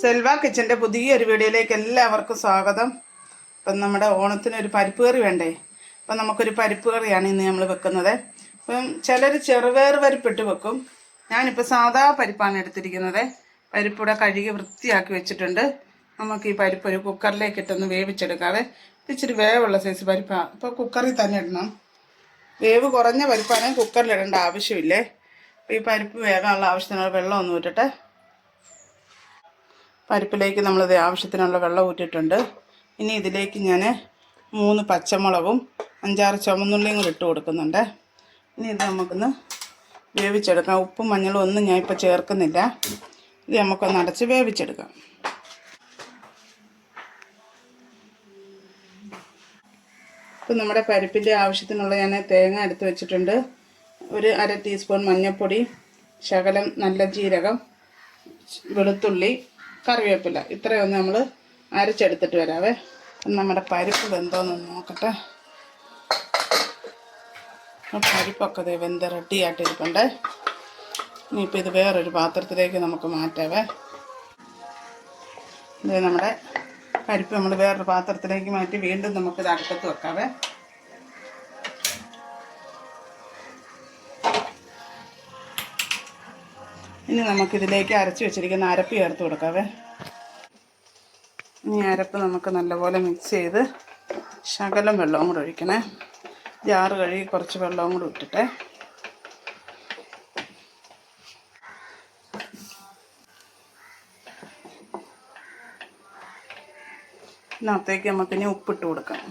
സെൽവ കിച്ചന്റെ പുതിയൊരു വീഡിയോയിലേക്ക് എല്ലാവർക്കും സ്വാഗതം. അപ്പം നമ്മുടെ ഓണത്തിന് ഒരു പരിപ്പ് കറി വേണ്ടേ? അപ്പം നമുക്കൊരു പരിപ്പ് കറിയാണ് ഇന്ന് നമ്മൾ വെക്കുന്നത്. അപ്പം ചിലർ ചെറുപയർ പരിപ്പിട്ട് വെക്കും. ഞാനിപ്പോൾ സാധാ പരിപ്പാണ് എടുത്തിരിക്കുന്നത്. പരിപ്പൂടെ കഴുകി വൃത്തിയാക്കി വെച്ചിട്ടുണ്ട്. നമുക്ക് ഈ പരിപ്പ് ഒരു കുക്കറിലേക്ക് ഇട്ടൊന്ന് വേവിച്ചെടുക്കാതെ ഇച്ചിരി വേവുള്ള സൈസ് പരിപ്പാണ് അപ്പോൾ കുക്കറിൽ തന്നെ ഇടണം. വേവ് കുറഞ്ഞ പരിപ്പാണെങ്കിൽ കുക്കറിൽ ഇടേണ്ട ആവശ്യമില്ലേ? അപ്പോൾ ഈ പരിപ്പ് വേകാനുള്ള ആവശ്യത്തിനുള്ള വെള്ളം ഇട്ടിട്ട് പരിപ്പിലേക്ക് നമ്മളിത് ആവശ്യത്തിനുള്ള വെള്ളം ഊറ്റിയിട്ടുണ്ട്. ഇനി ഇതിലേക്ക് ഞാൻ മൂന്ന് പച്ചമുളകും അഞ്ചാറ് ചുമന്നുള്ളിയും കൂടി ഇട്ട് കൊടുക്കുന്നുണ്ട്. ഇനി ഇത് നമുക്കൊന്ന് വേവിച്ചെടുക്കാം. ഉപ്പും മഞ്ഞളും ഒന്നും ഞാൻ ഇപ്പോൾ ചേർക്കുന്നില്ല. ഇത് നമുക്കൊന്ന് അടച്ച് വേവിച്ചെടുക്കാം. ഇപ്പം നമ്മുടെ പരിപ്പിന്റെ ആവശ്യത്തിനുള്ള ഞാൻ തേങ്ങ എടുത്ത് വെച്ചിട്ടുണ്ട്. ഒരു അര ടീസ്പൂൺ മഞ്ഞൾപ്പൊടി ശകലം നല്ല ജീരകം വെളുത്തുള്ളി കറിവേപ്പില. ഇത്രയൊന്ന് നമ്മൾ അരച്ചെടുത്തിട്ട് വരാവേ. നമ്മുടെ പരിപ്പ് വെന്തോന്ന് നോക്കട്ടെ. പരിപ്പൊക്കെ ഇത് വെന്ത് റെഡിയായിട്ടിരിപ്പുണ്ട്. ഇനിയിപ്പോൾ ഇത് വേറൊരു പാത്രത്തിലേക്ക് നമുക്ക് മാറ്റാവേ. ഇത് നമ്മുടെ പരിപ്പ് നമ്മൾ വേറൊരു പാത്രത്തിലേക്ക് മാറ്റി വീണ്ടും നമുക്കിത് അടുപ്പത്ത് വെക്കാവേ. ഇനി നമുക്കിതിലേക്ക് അരച്ച് വെച്ചിരിക്കുന്ന അരപ്പ് ചേർത്ത് കൊടുക്കാവേ. ഇനി അരപ്പ് നമുക്ക് നല്ലപോലെ മിക്സ് ചെയ്ത് ശകലം വെള്ളവും കൂടെ ഒഴിക്കണേ. ജാറ് കഴുകി കുറച്ച് വെള്ളവും കൂടെ ഇട്ടിട്ടെ. ഇതിനകത്തേക്ക് നമുക്കിനി ഉപ്പിട്ട് കൊടുക്കാം.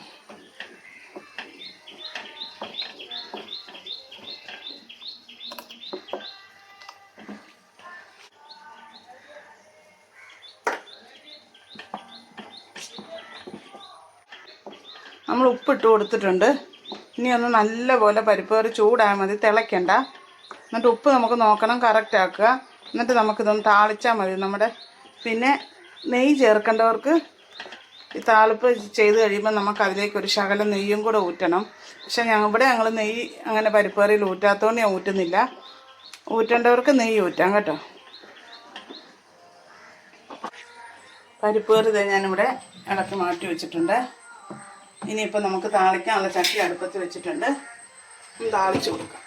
നമ്മൾ ഉപ്പിട്ട് കൊടുത്തിട്ടുണ്ട്. ഇനി ഒന്ന് നല്ലപോലെ പരിപ്പ് കറി ചൂടായാൽ മതി. തിളയ്ക്കണ്ട. എന്നിട്ട് ഉപ്പ് നമുക്ക് നോക്കണം കറക്റ്റ് ആക്കുക. എന്നിട്ട് നമുക്കിതൊന്ന് താളിച്ചാൽ മതി. നമ്മുടെ പിന്നെ നെയ്യ് ചേർക്കേണ്ടവർക്ക് ഈ താളിപ്പ് ചെയ്ത് കഴിയുമ്പോൾ നമുക്ക് അതിലേക്ക് ഒരു ശകലം നെയ്യും കൂടെ ഊറ്റണം. പക്ഷേ ഞങ്ങൾ ഇവിടെ ഞങ്ങൾ നെയ്യ് അങ്ങനെ പരിപ്പ് കറിയിൽ ഊറ്റാത്തതുകൊണ്ട് ഞാൻ ഊറ്റുന്നില്ല. ഊറ്റേണ്ടവർക്ക് നെയ്യ് ഊറ്റാം കേട്ടോ. പരിപ്പ് കറി ഞാനിവിടെ ഇളക്കി മാറ്റി വെച്ചിട്ടുണ്ട്. ഇനിയിപ്പോൾ നമുക്ക് താളിക്കാനുള്ള ചട്ടി അടുപ്പത്ത് വെച്ചിട്ടുണ്ട്. താളിച്ച് കൊടുക്കാം.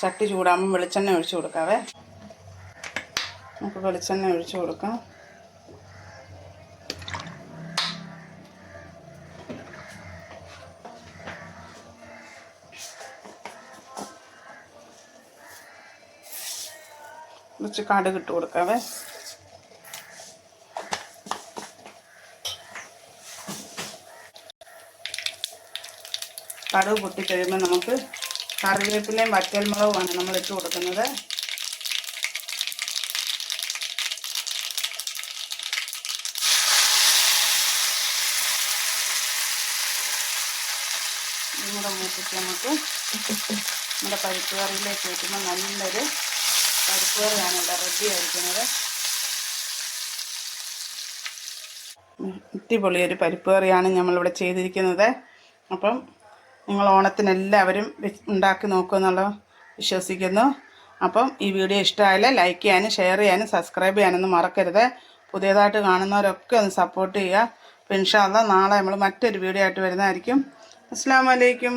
ചട്ടി ചൂടാകുമ്പോൾ വെളിച്ചെണ്ണ ഒഴിച്ചു കൊടുക്കാവേ. നമുക്ക് വെളിച്ചെണ്ണ ഒഴിച്ചു കൊടുക്കാം. കുറച്ച് കടുക് ഇട്ട് കൊടുക്കാവേ. കടുക് പൊട്ടിക്കഴിയുമ്പോൾ നമുക്ക് കറിവേപ്പിലയും വറ്റൽമുളകുമാണ് നമ്മൾ ഇട്ട് കൊടുക്കുന്നത്. കൂടെ മൂപ്പിച്ച് നമുക്ക് നമ്മുടെ പരിപ്പ് കറിയിലേക്ക് വെക്കുമ്പോൾ നല്ലൊരു പരിപ്പ് കറിയാണ് ഇവിടെ റെഡി ആയിരിക്കുന്നത്. അടിപൊളിയൊരു പരിപ്പ് കറിയാണ് നമ്മളിവിടെ ചെയ്തിരിക്കുന്നത്. അപ്പം നിങ്ങൾ ഓണത്തിന് എല്ലാവരും ഉണ്ടാക്കി നോക്കുമെന്നുള്ള വിശ്വസിക്കുന്നു. അപ്പം ഈ വീഡിയോ ഇഷ്ടമായാൽ ലൈക്ക് ചെയ്യാനും ഷെയർ ചെയ്യാനും സബ്സ്ക്രൈബ് ചെയ്യാനൊന്നും മറക്കരുത്. പുതിയതായിട്ട് കാണുന്നവരൊക്കെ ഒന്ന് സപ്പോർട്ട് ചെയ്യുക. പിൻഷാ നാളെ നമ്മൾ മറ്റൊരു വീഡിയോ ആയിട്ട് വരുന്നതായിരിക്കും. അസ്സാം വലൈക്കും